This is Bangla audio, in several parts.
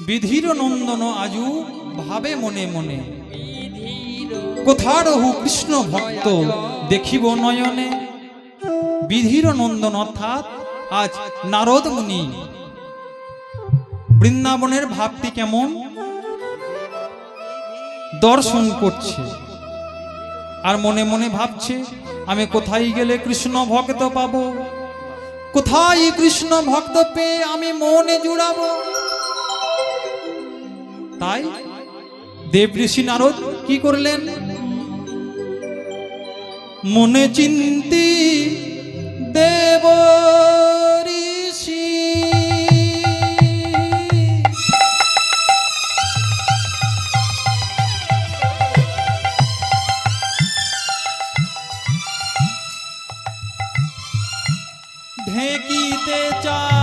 বিধির নন্দন আজু ভাবে মনে মনে। কোথা রহু কৃষ্ণ ভক্ত দেখিব নয়নে। বিধির নন্দন অর্থাৎ আজ নারদ মুনি। বৃন্দাবনের ভাবটি কেমন? দর্শন করছে। আর মনে মনে ভাবছে আমি কোথায় গেলে কৃষ্ণ ভক্ত পাবো? কোথায় কৃষ্ণ ভক্ত পেয়ে আমি মনে জুড়াবো? তাই দেব ঋষি নারদ কি করলেন? মনে চিন্তি দেব ঋষি। ঢেকিতে চাপিয়া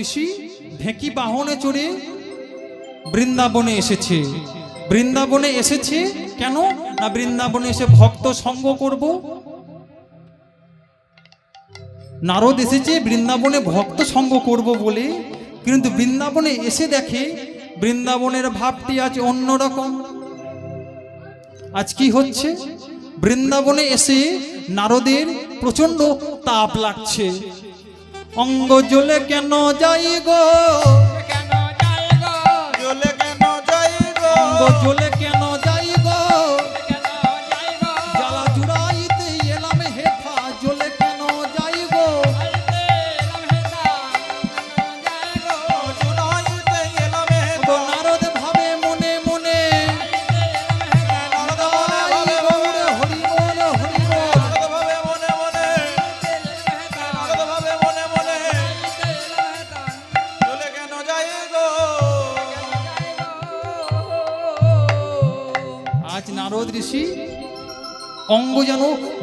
ঋষি ঢেকি বাহনে চড়ে বৃন্দাবনে এসেছে। বৃন্দাবনে এসেছে কেন? না বৃন্দাবনে এসে ভক্ত সঙ্গ করব? নারদ এসেছে, বৃন্দাবনে ভক্ত সঙ্গ করব বলে। কিন্তু বৃন্দাবনে এসে দেখে বৃন্দাবনের ভাবটি আজ অন্যরকম। আজ কি হচ্ছে? বৃন্দাবনে এসে নারদের প্রচণ্ড তাপ লাগছে। অঙ্গ জ্বলে কেন যাই গো? কেন যাই গো? জ্বলে কেন যাই গো?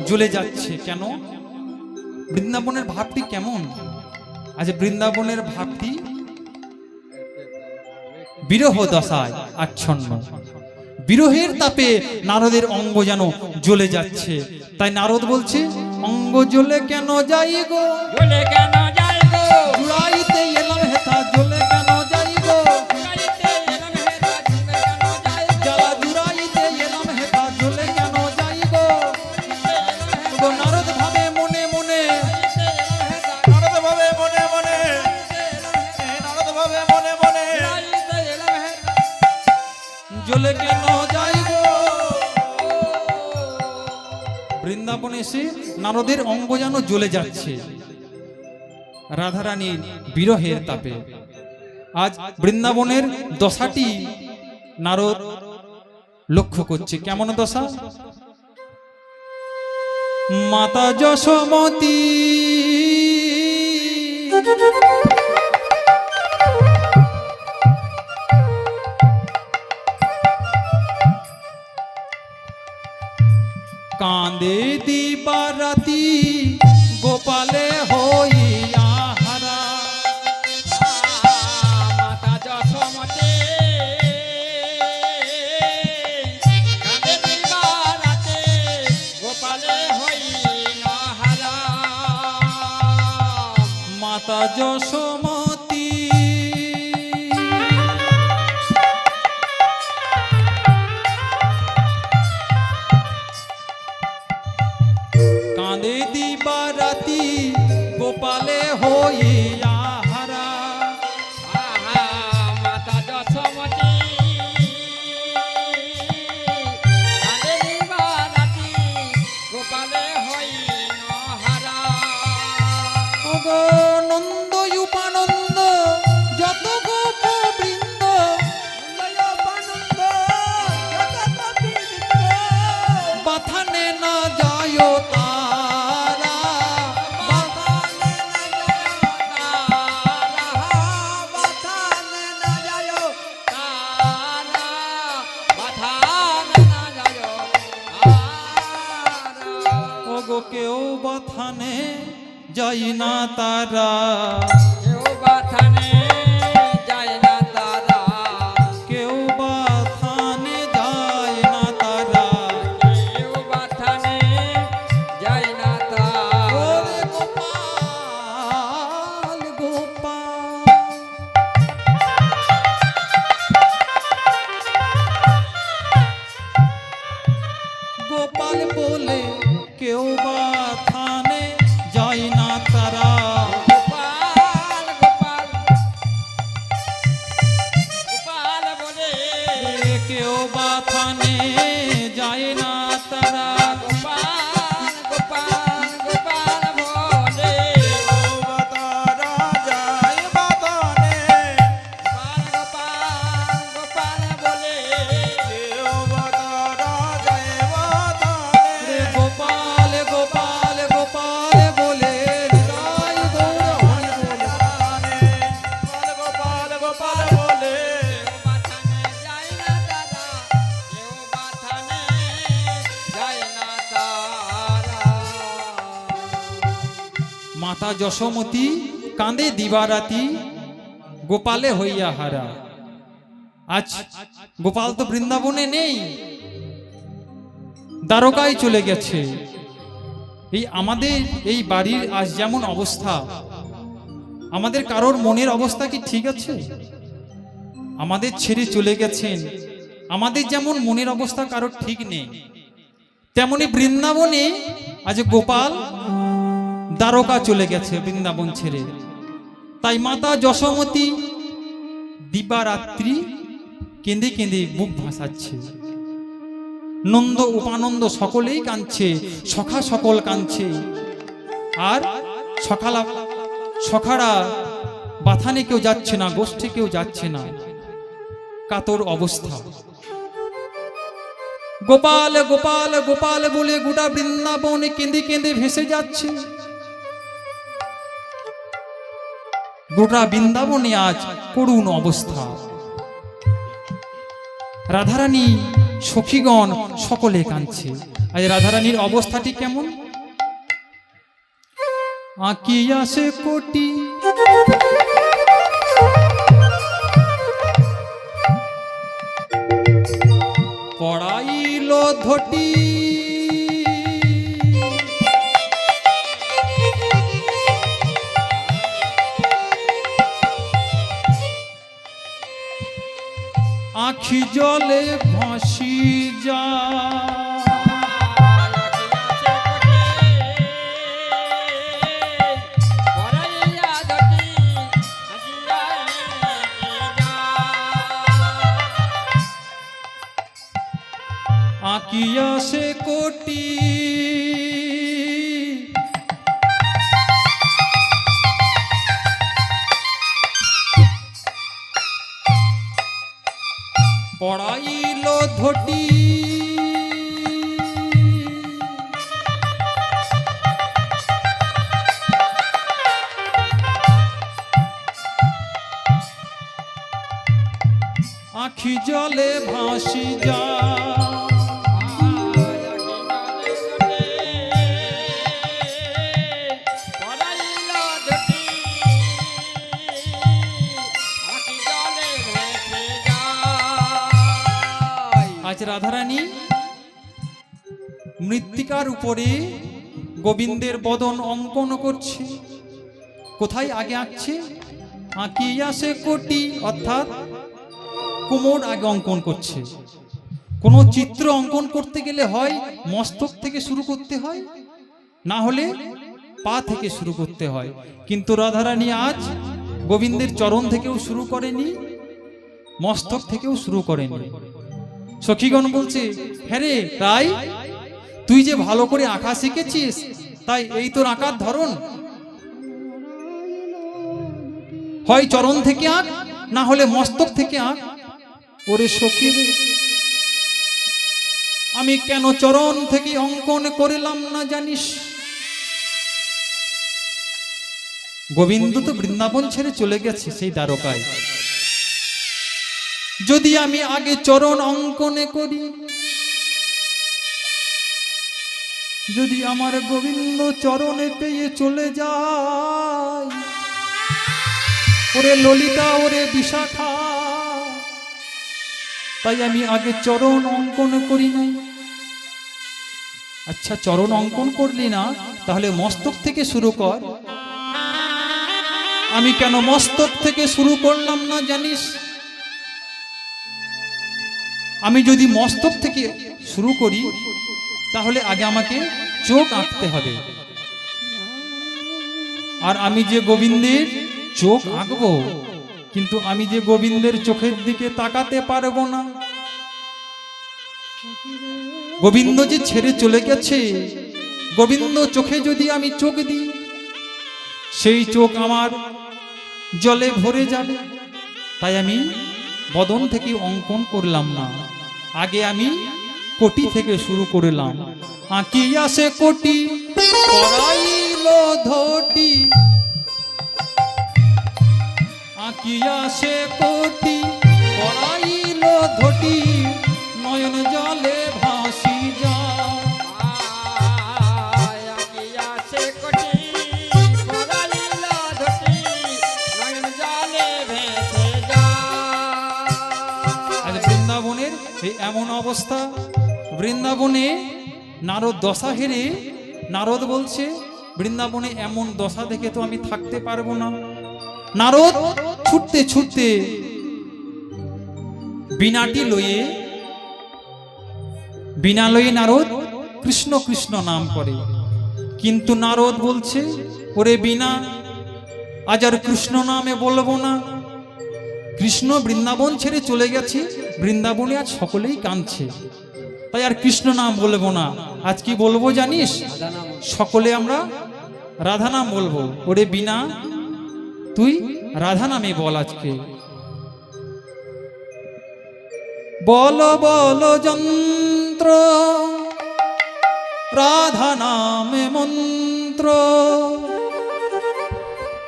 জ্বলে যাচ্ছে কেন? বৃন্দাবনের ভাবটি কেমন? আজ বৃন্দাবনের ভাবটি বিরহ দশায় আচ্ছন্ন। বিরহের তাপে নারদের অঙ্গ যেন জ্বলে যাচ্ছে। তাই নারদ বলছে, অঙ্গ জ্বলে কেন যাই গো? জ্বলে কেন যাই গো? এসে নারদের অঙ্গ যেন জ্বলে যাচ্ছে। রাধারানীর বিরহের তাপে। আজ বৃন্দাবনের দশাটি নারদ লক্ষ্য করছে। কেমন দশা? মাতা যশোমতী। কাঁদে দিবারাতি গোপালে হইয়া হারা মাতা যশোমতি কাঁদে দিবারাতে গোপালে হই নহারা মাতা যশোমতী গোপালে হইয়া যাই না যশোমতী কাঁদে দিবারাতি গোপালে হইয়া হারা আজ গোপাল তো বৃন্দাবনে নেই দ্বারকায় চলে গেছে এই আমাদের এই বাড়ির আজ যেমন অবস্থা, আমাদের কারোর মনের অবস্থা কি ঠিক আছে? আমাদের ছেড়ে চলে গেছেন, আমাদের যেমন মনের অবস্থা কারোর ঠিক নেই, তেমনি বৃন্দাবনে আজ গোপাল দ্বারকা চলে গেছে বৃন্দাবন ছেড়ে। তাই মাতা যশোমতী দিবারাত্রি কেঁদে কেঁদে বুক ভাসাচ্ছে। নন্দ উপানন্দ সকলেই কাঁদছে, সখা সকল কাঁদছে। আর সকালা, সখারা বাথানে কেউ যাচ্ছে না, গোষ্ঠী কেউ যাচ্ছে না। কাতর অবস্থা। গোপাল গোপাল গোপাল বলে গোটা বৃন্দাবন কেঁদে কেঁদে ভেসে যাচ্ছে। গোটা বৃন্দাবনে আজ করুণ অবস্থা। রাধারানী সখীগণ সকলে কাঁদছে। আজ রাধারানীর অবস্থাটি কেমন? আঁকি আসে কোটি। পড়াইল ধটি আখি জলে ভাসি যা। আঁকিয়া পড়াইল ধটি। আখি জলে ভাসি যা। রাধারানী মৃত্তিকার উপরে গোবিন্দের বদন অঙ্কন করছে। কোথায় আগে আঁকছে? আঁকিয়া সে কোটি, অর্থাৎ কোমর আগে অঙ্কন করছে। কোনো চিত্র অঙ্কন করতে গেলে হয় মস্তক থেকে শুরু করতে হয়, না হলে পা থেকে শুরু করতে হয়। কিন্তু রাধারানী আজ গোবিন্দের চরণ থেকেও শুরু করেনি, মস্তক থেকেও শুরু করেনি। সখীগণ বলছে হ্যাঁ রে, তাই? তুই যে ভালো করে আঁকা শিখেছিস, তাই এই তোর আঁকার ধরন? হয় চরণ থেকে আঁক, না হলে মস্তক থেকে আঁক? ওরে সখী আমি কেন চরণ থেকে অঙ্কন করিলাম না জানিস? গোবিন্দ তো বৃন্দাবন ছেড়ে চলে গেছে সেই দ্বারকায়। যদি আমি আগে চরণ অঙ্কনে করি, যদি আমার গোবিন্দ চরণে পেয়ে চলে যায়, ওরে ললিতা, ওরে বিশাখা, তাই আমি আগে চরণ অঙ্কন করি নাই। আচ্ছা চরণ অঙ্কন করলি না, তাহলে মস্তক থেকে শুরু কর। আমি কেন মস্তক থেকে শুরু করলাম না, জানিস? আমি যদি মস্তক থেকে শুরু করি, তাহলে আগে আমাকে চোখ আঁকতে হবে। আর আমি যে গোবিন্দের চোখ আঁকবো, কিন্তু আমি যে গোবিন্দের চোখের দিকে তাকাতে পারব না। গোবিন্দ যে ছেড়ে চলে গেছে, গোবিন্দ চোখে যদি আমি চোখ দিই, সেই চোখ আমার জলে ভরে যাবে। তাই আমি বদন থেকে অঙ্কন করলাম না। আগে আমি কোটি থেকে শুরু করলাম। আঁকিয়া সে কোটি ধটি। সে কোটি পড়াইল ধটি। নয়ন জলে অবস্থা। বৃন্দাবনে নারদ দশা হেরে নারদ বলছে, বৃন্দাবনে এমন দশা দেখে তো আমি থাকতে পারব না। নারদ ছুটতে ছুটতে বিনাটি লয়ে বিনা লয়ে নারদ কৃষ্ণ কৃষ্ণ নাম করে। কিন্তু নারদ বলছে, ওরে বিনা আজ আর কৃষ্ণ নামে বলব না। কৃষ্ণ বৃন্দাবন ছেড়ে চলে গেছে। বৃন্দাবনে আজ সকলেই কাঁদছে। তাই আর কৃষ্ণ নাম বলব না। আজ কি বলব জানিস? সকলে আমরা রাধা নাম বলব। ওরে বিনা তুই রাধা নামে বল আজকে। বল বল যন্ত্র, রাধা নামে মন্ত্র।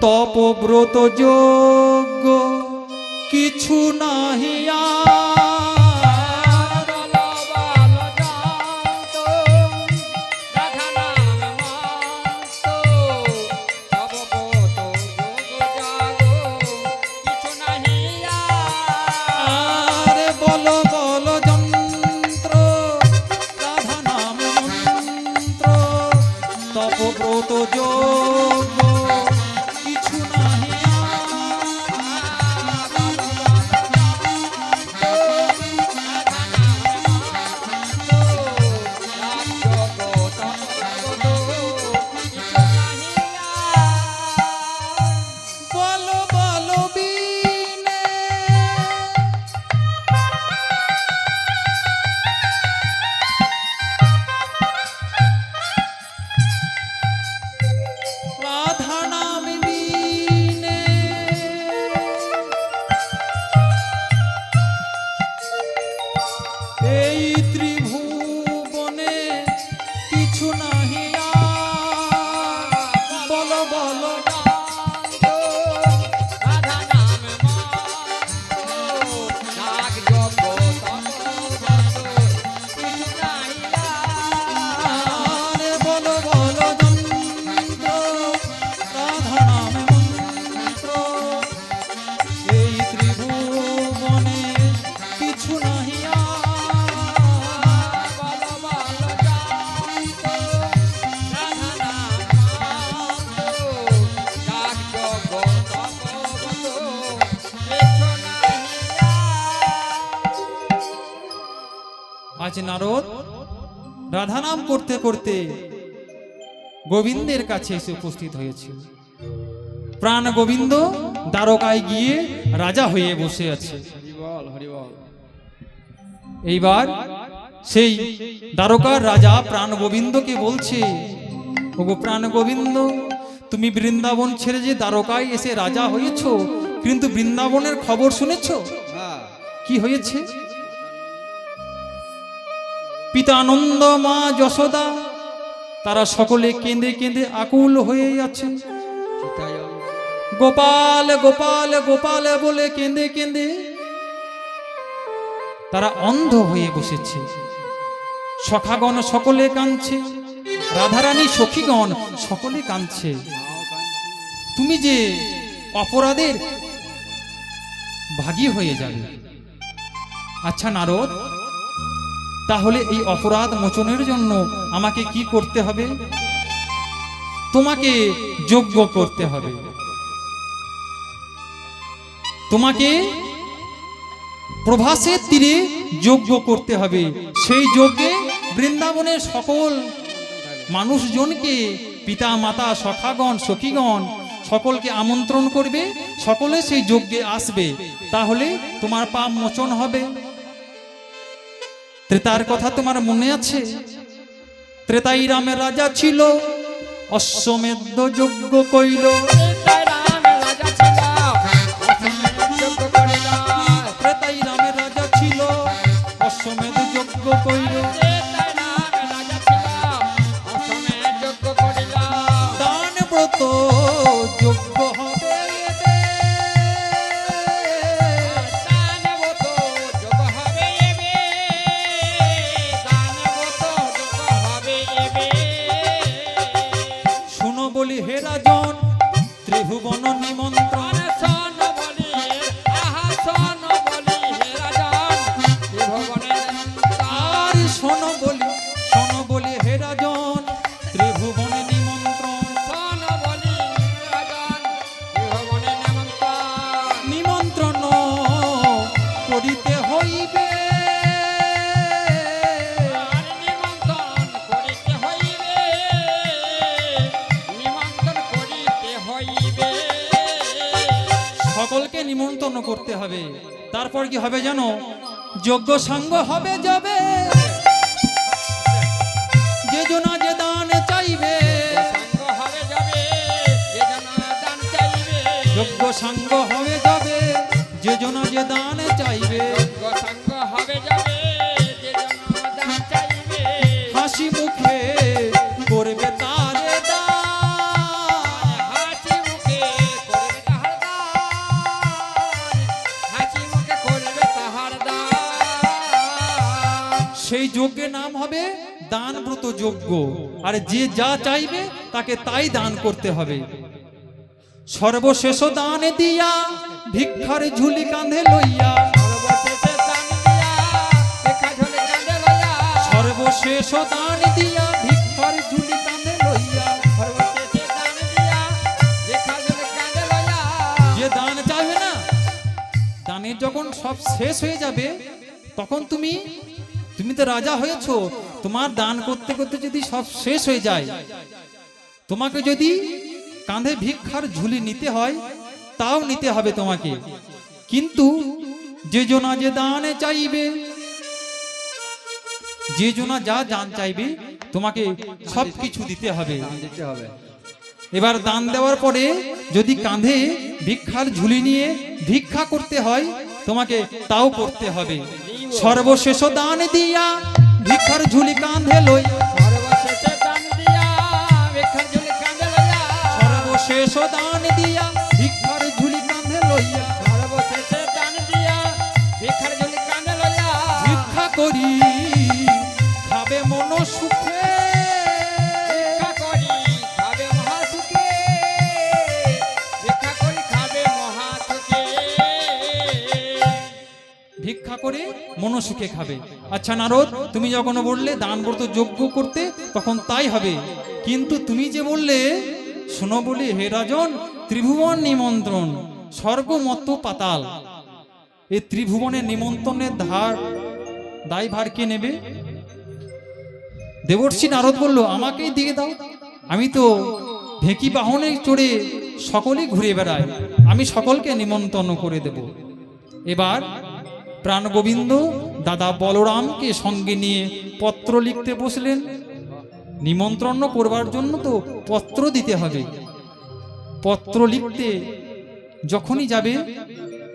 তপব্রত যোগ্য কিছু নাহিয়া আজ নারদ। রাধা নাম করতে করতে গোবিন্দের কাছে এসে উপস্থিত হয়েছে। প্রাণ গোবিন্দ দ্বারকায় গিয়ে রাজা হয়ে বসে আছে। এইবার সেই দ্বারকার রাজা প্রাণ গোবিন্দকে বলছে ওগো প্রাণ গোবিন্দ তুমি বৃন্দাবন ছেড়ে যে দ্বারকায় এসে রাজা হয়েছ কিন্তু বৃন্দাবনের খবর শুনেছ? হ্যাঁ। কি হয়েছে? পিতানন্দ মা যশোদা। তারা সকলে কেঁদে কেঁদে আকুল হয়ে চিতায়ন গোপাল গোপাল গোপাল বলে কেঁদে কেঁদে তারা অন্ধ হয়ে বসেছে। সখাগণ সকলে কাঁদছে। রাধারানী, সখীগণ সকলে কাঁদছে। তুমি যে অপরাধের ভাগী হয়ে যাবে। আচ্ছা নারদ তাহলে এই অপরাধ মোচনের জন্য আমাকে কি করতে হবে? তোমাকে যোগ্য করতে হবে। তোমাকে প্রভাসের তীরে যজ্ঞ করতে হবে। সেই যজ্ঞে বৃন্দাবনের সকল মানুষজনকে পিতা মাতা সখাগণ, সখীগণ সকলকে আমন্ত্রণ করবে। সকলে সেই যজ্ঞে আসবে। তাহলে তোমার পাপ মোচন হবে। ত্রেতার কথা তোমার মনে আছে? ত্রেতাই রামের রাজা ছিল অশ্বমেধ যজ্ঞ কইল ত্রেতাই রামের রাজা ছিল অশ্বমেধ যজ্ঞ কইল নিমন্ত্রণ করতে হবে। তারপর কি হবে জানো? যোগ্য সাঙ্গ হবে যাবে। যে জনা যে দান চাইবে। যোগ্য সঙ্গ হবে যাবে। যে জনা যে দান সেই যজ্ঞের নাম হবে দান ব্রত যজ্ঞ। আর যে যা চাইবে, তাকে তাই দান করতে হবে। সর্বশেষ দান দিয়া ভিক্ষার ঝুলি কাঁধে লইয়া। সর্বশেষে দান দিয়া ভিক্ষার ঝুলি কাঁধে লইয়া। যে দান চাইবে না, দানের যখন সব শেষ হয়ে যাবে, তখন তুমি তুমি তো রাজা হয়েছো। তোমার দান করতে করতে যদি সব শেষ হয়ে যায় তোমাকে যদি কাঁধে ভিক্ষার ঝুলি নিতে হয় তাও নিতে হবে তোমাকে। কিন্তু যে জনা যে দানে চাইবে যে জনা যা দান চাইবে তোমাকে সব কিছু দিতে হবে। এবার দান দেওয়ার পরে যদি কাঁধে ভিক্ষার ঝুলি নিয়ে ভিক্ষা করতে হয় তোমাকে তাও করতে হবে। সর্বশেষ দান দিয়া ভিক্ষার ঝুলি কাঁধে লই সর্বশেষ দান দিয়া ভিক্ষার ঝুলি কাঁধে লইয়া। সর্বশেষ দান দিয়া ভিক্ষার ঝুলি কাঁধে লইয়া। সর্বশেষে দান দিয়া ভিক্ষার ঝোলে কাঁদে লইয়া। ভিক্ষা করি। করে মনসুখে খাবে। আচ্ছা নারদ, তুমি যখন বললে দান ব্রত যোগ্য করতে, তখন তাই হবে। কিন্তু তুমি যে বললে, শোনো বলে হে রাজন, ত্রিভুবন নিমন্ত্রণ স্বর্গমত পাতাল। এই ত্রিভুবনের নিমন্ত্রণের ধার, দায়ভার কে নেবে? দেবর্ষি নারদ বলল, আমাকেই দিয়ে দাও। আমি তো ঢেকি বাহনে চড়ে সকলেই ঘুরে বেড়াই। আমি সকলকে নিমন্ত্রণ করে দেব। এবার প্রাণ গোবিন্দ, দাদা বলরামকে সঙ্গে নিয়ে পত্র লিখতে বসলেন। নিমন্ত্রণ করবার জন্য তো পত্র দিতে হবে। পত্র লিখতে যখনই যাবে,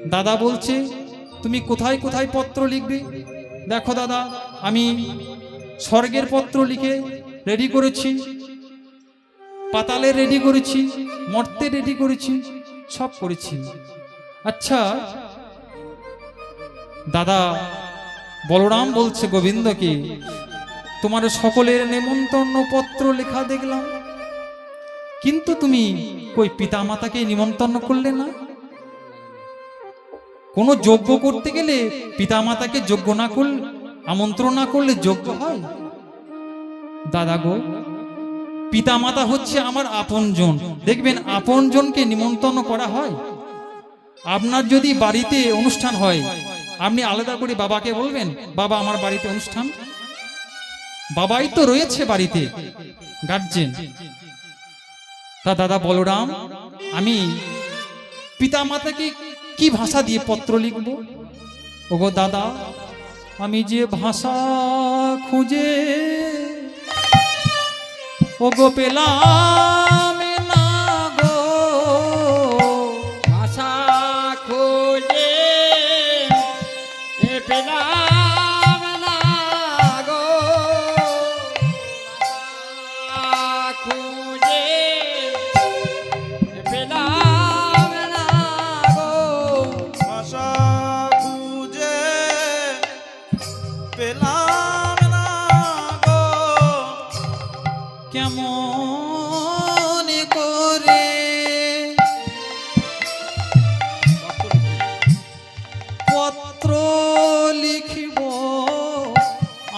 দাদা বলছে, তুমি কোথায় কোথায় পত্র লিখবে? দেখো দাদা, আমি স্বর্গের পত্র লিখে রেডি করেছি। পাতালে রেডি করেছি, মর্তে রেডি করেছি, সব করেছি। আচ্ছা দাদা, বলরাম বলছে গোবিন্দকে তোমার সকলের নেমন্তন্ন পত্র লেখা দেখলাম। কিন্তু তুমি কই পিতামাতাকে নিমন্ত্রণ করলে না? কোনো যজ্ঞ করতে গেলে পিতামাতাকে যোগ্য না করলে আমন্ত্রণ না করলে যোগ্য হয়? দাদা গো, পিতামাতা হচ্ছে আমার আপনজন। দেখবেন আপনজনকে নিমন্ত্রণ করা হয়। আপনার যদি বাড়িতে অনুষ্ঠান হয় আপনি আলাদা করে বাবাকে বলবেন, বাবা, আমার বাড়িতে অনুষ্ঠান? বাবাই তো রয়েছে বাড়িতে গার্জেন তা দাদা বলরাম, আমি পিতা মাতাকে কি ভাষা দিয়ে পত্র লিখব? ওগো দাদা, আমি যে ভাষা খুঁজে, ওগো পেলাম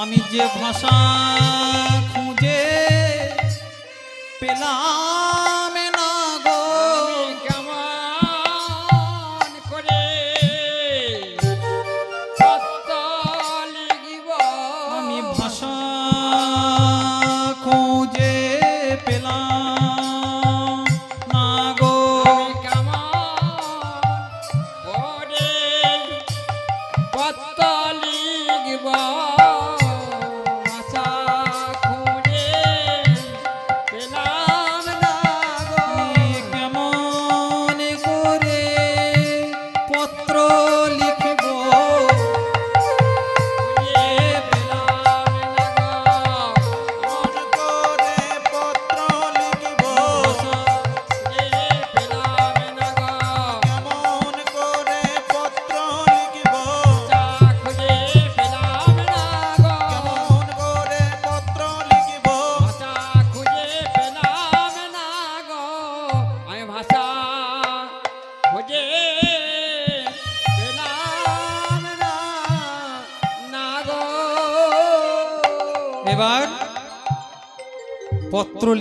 আমি যে ভাষা খুঁজে পেলাম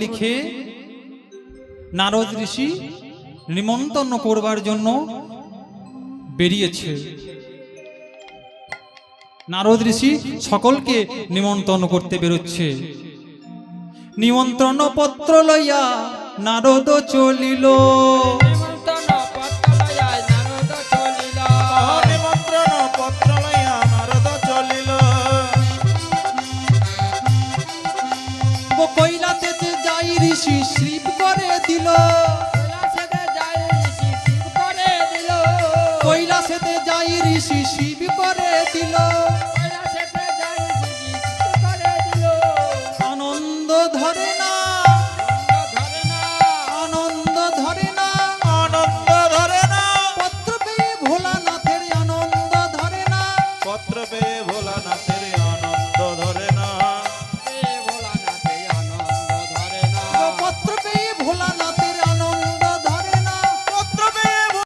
লিখে নারদ ঋষি নিমন্ত্রণ করবার জন্য বেরিয়েছে। নারদ ঋষি সকলকে নিমন্ত্রণ করতে বেরোচ্ছে। নিমন্ত্রণ পত্র লইয়া নারদ চলিল। শিব করে দিল।